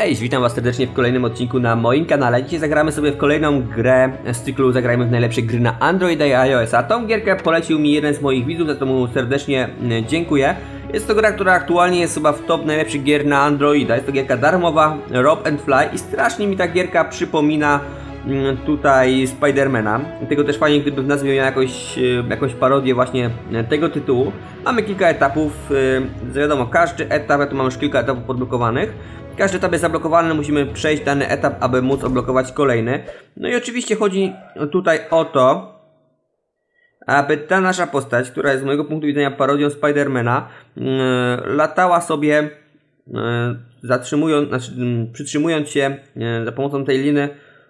Cześć, witam was serdecznie w kolejnym odcinku na moim kanale. Dzisiaj zagramy sobie w kolejną grę z cyklu Zagrajmy w najlepsze gry na Android i iOS. A tą gierkę polecił mi jeden z moich widzów, za to mu serdecznie mm, dziękuję. Jest to gra, która aktualnie jest chyba w top najlepszych gier na Androida. Jest to gierka darmowa, Rob and Fly i strasznie mi ta gierka przypomina mm, tutaj Spidermana. Tego też fajnie, gdyby w nazwie miała jakąś, e, jakąś parodię właśnie tego tytułu. Mamy kilka etapów, e, wiadomo, każdy etap, ja tu mam już kilka etapów podblokowanych. Każdy etap jest zablokowany, musimy przejść dany etap, aby móc odblokować kolejny. No i oczywiście chodzi tutaj o to, aby ta nasza postać, która jest z mojego punktu widzenia parodią Spidermana, yy, latała sobie yy, zatrzymując, znaczy, yy, przytrzymując się yy, za pomocą tej liny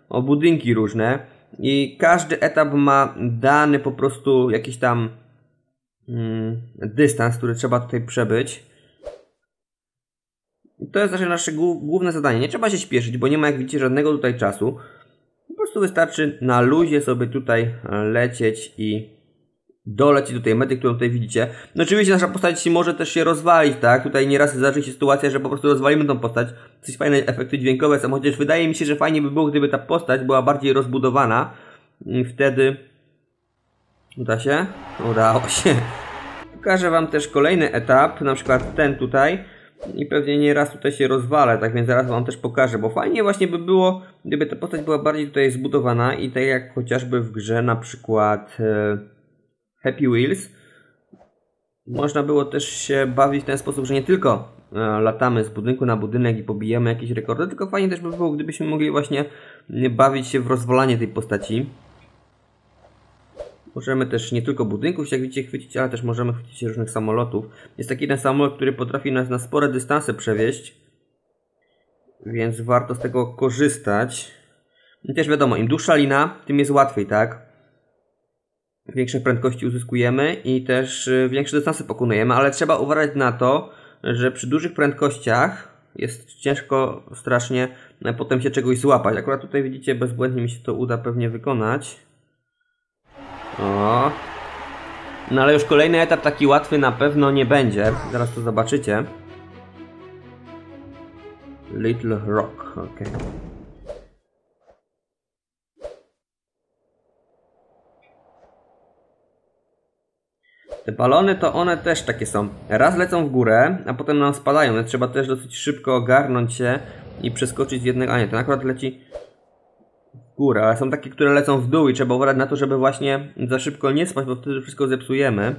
o budynki różne i każdy etap ma dany po prostu jakiś tam yy, dystans, który trzeba tutaj przebyć. To jest nasze, nasze główne zadanie. Nie trzeba się śpieszyć, bo nie ma jak widzicie żadnego tutaj czasu. Po prostu wystarczy na luzie sobie tutaj lecieć i dolecieć do tej mety, którą tutaj widzicie. No oczywiście nasza postać może też się rozwalić, tak? Tutaj nieraz zdarzy się sytuacja, że po prostu rozwalimy tą postać. Coś fajne efekty dźwiękowe są, chociaż wydaje mi się, że fajnie by było, gdyby ta postać była bardziej rozbudowana. Wtedy... Uda się? Udało się. Pokażę Wam też kolejny etap, na przykład ten tutaj i pewnie nie raz tutaj się rozwalę, tak więc zaraz wam też pokażę, bo fajnie właśnie by było, gdyby ta postać była bardziej tutaj zbudowana i tak jak chociażby w grze na przykład e, Happy Wheels, można było też się bawić w ten sposób, że nie tylko e, latamy z budynku na budynek i pobijamy jakieś rekordy, tylko fajnie też by było, gdybyśmy mogli właśnie bawić się w rozwalanie tej postaci. Możemy też nie tylko budynków, jak widzicie, chwycić, ale też możemy chwycić różnych samolotów. Jest taki jeden samolot, który potrafi nas na spore dystanse przewieźć. Więc warto z tego korzystać. I też wiadomo, im dłuższa lina, tym jest łatwiej, tak? Większe prędkości uzyskujemy i też y, większe dystanse pokonujemy, ale trzeba uważać na to, że przy dużych prędkościach jest ciężko strasznie potem się czegoś złapać. Akurat tutaj widzicie, bezbłędnie mi się to uda pewnie wykonać. O. No ale już kolejny etap taki łatwy na pewno nie będzie. Zaraz to zobaczycie. Little Rock, ok. Te balony to one też takie są. Raz lecą w górę, a potem nam spadają. Trzeba też dosyć szybko ogarnąć się i przeskoczyć z jednego... A nie, ten akurat leci górę, ale są takie, które lecą w dół i trzeba uważać na to, żeby właśnie za szybko nie spać, bo wtedy wszystko zepsujemy.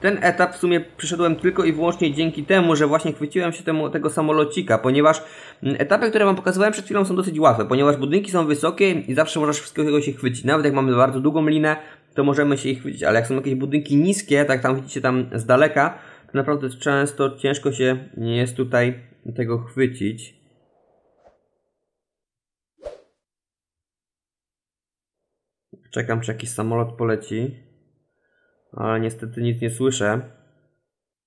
Ten etap w sumie przyszedłem tylko i wyłącznie dzięki temu, że właśnie chwyciłem się temu, tego samolocika, ponieważ mm, etapy, które Wam pokazywałem przed chwilą są dosyć łatwe, ponieważ budynki są wysokie i zawsze możesz wszystkiego się chwycić. Nawet jak mamy bardzo długą linę, to możemy się ich chwycić, ale jak są jakieś budynki niskie, tak tam widzicie tam z daleka, to naprawdę często ciężko się jest tutaj tego chwycić. Czekam, czy jakiś samolot poleci. Ale niestety nic nie słyszę.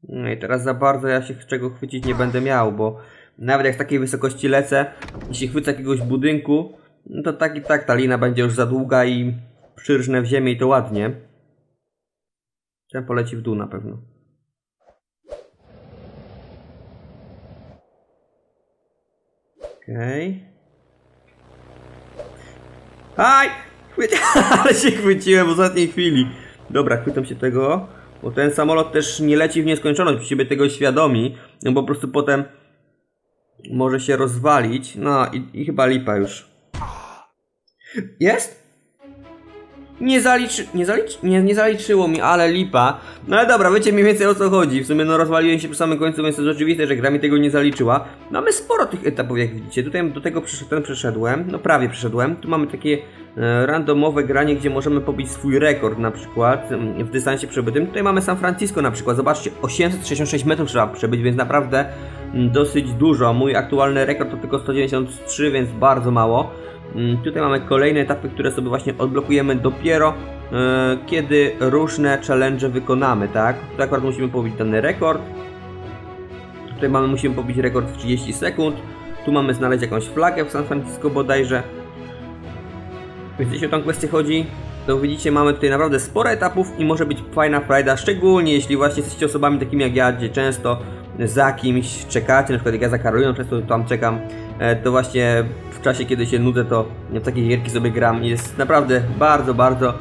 No i teraz za bardzo ja się czego chwycić nie będę miał, bo nawet jak z takiej wysokości lecę, jeśli chwycę jakiegoś budynku, no to tak i tak ta lina będzie już za długa i przyrżnę w ziemię i to ładnie. Ten poleci w dół na pewno. Okej. Okay. Aj! Ale się chwyciłem w ostatniej chwili. Dobra, chwytam się tego, bo ten samolot też nie leci w nieskończoność, musimy tego świadomi, no bo po prostu potem może się rozwalić. No i, i chyba lipa już. Jest? Nie zaliczy... Nie, zaliczy, nie, nie zaliczyło mi, ale lipa. No ale dobra, wiecie mniej więcej o co chodzi. W sumie no rozwaliłem się przy samym końcu, więc to jest oczywiste, że gra mi tego nie zaliczyła. Mamy sporo tych etapów, jak widzicie. Tutaj do tego ten przeszedłem, no prawie przeszedłem. Tu mamy takie e, randomowe granie, gdzie możemy pobić swój rekord na przykład w dystansie przebytym. Tutaj mamy San Francisco na przykład. Zobaczcie, 866 metrów trzeba przebyć, więc naprawdę dosyć dużo. Mój aktualny rekord to tylko 193, więc bardzo mało. Mm, tutaj mamy kolejne etapy, które sobie właśnie odblokujemy dopiero e, kiedy różne challenge wykonamy, tak? Tutaj akurat musimy pobić dany rekord. Tutaj mamy, musimy pobić rekord w 30 sekund. Tu mamy znaleźć jakąś flagę w San Francisco bodajże. Więc jeśli o tą kwestię chodzi, to widzicie, mamy tutaj naprawdę sporo etapów i może być fajna frajda, szczególnie jeśli właśnie jesteście osobami takimi jak ja, gdzie często za kimś czekacie, na przykład jak ja za Karoliną często tam czekam, e, to właśnie w czasie kiedy się nudzę, to w takie gierki sobie gram i jest naprawdę bardzo, bardzo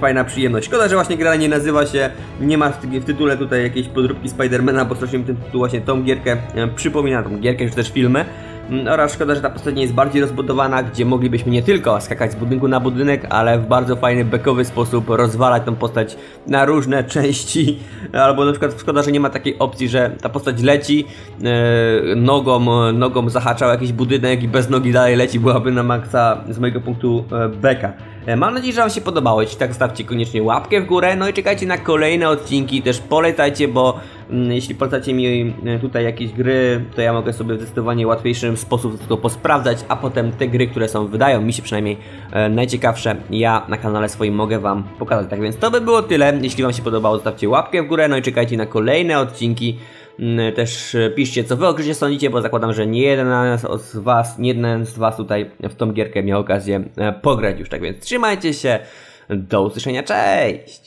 fajna przyjemność. Szkoda, że właśnie gra nie nazywa się, nie ma w tytule tutaj jakiejś podróbki Spidermana, bo strasznie mi ten tytuł właśnie tą gierkę e, przypomina, tą gierkę czy też filmy. Mm, Oraz szkoda, że ta postać nie jest bardziej rozbudowana, gdzie moglibyśmy nie tylko skakać z budynku na budynek, ale w bardzo fajny, bekowy sposób rozwalać tą postać na różne części. Albo na przykład szkoda, że nie ma takiej opcji, że ta postać leci, e, nogą, nogą zahacza o jakiś budynek i bez nogi dalej leci, byłaby na maksa z mojego punktu e, beka. E, Mam nadzieję, że Wam się podobało. Jeśli tak, stawcie koniecznie łapkę w górę. No i czekajcie na kolejne odcinki. Też polecajcie, bo jeśli polecacie mi e, tutaj jakieś gry, to ja mogę sobie w zdecydowanie łatwiejszym sposób to posprawdzać, a potem te gry, które są, wydają mi się przynajmniej e, najciekawsze, ja na kanale swoim mogę Wam pokazać. Tak więc to by było tyle. Jeśli Wam się podobało, zostawcie łapkę w górę. No i czekajcie na kolejne odcinki. Mm, Też e, piszcie, co wy o grze sądzicie, bo zakładam, że nie jeden z was, nie jeden z was tutaj w tą gierkę miał okazję pograć już. Tak więc trzymajcie się, do usłyszenia, cześć!